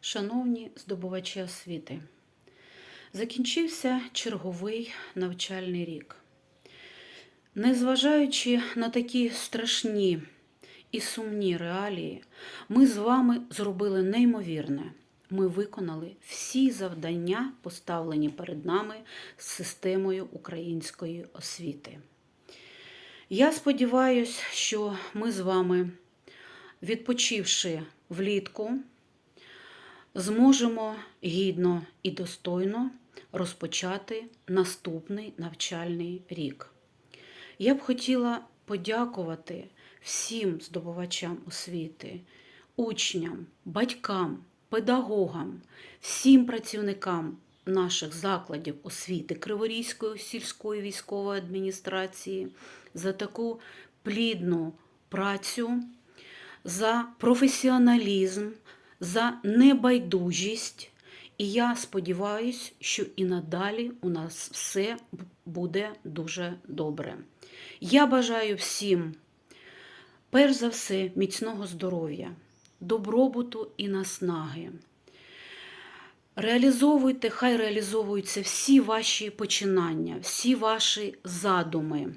Шановні здобувачі освіти, закінчився черговий навчальний рік. Незважаючи на такі страшні і сумні реалії, ми з вами зробили неймовірне. Ми виконали всі завдання, поставлені перед нами з системою української освіти. Я сподіваюся, що ми з вами, відпочивши влітку, зможемо гідно і достойно розпочати наступний навчальний рік. Я б хотіла подякувати всім здобувачам освіти, учням, батькам, педагогам, всім працівникам наших закладів освіти Криворізької сільської військової адміністрації за таку плідну працю, за професіоналізм, за небайдужість. І я сподіваюся, що і надалі у нас все буде дуже добре. Я бажаю всім, перш за все, міцного здоров'я, добробуту і наснаги. Реалізовуйте, хай реалізовуються всі ваші починання, всі ваші задуми.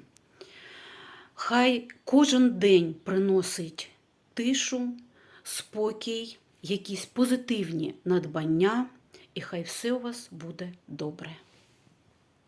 Хай кожен день приносить тишу, спокій, якісь позитивні надбання, і хай все у вас буде добре.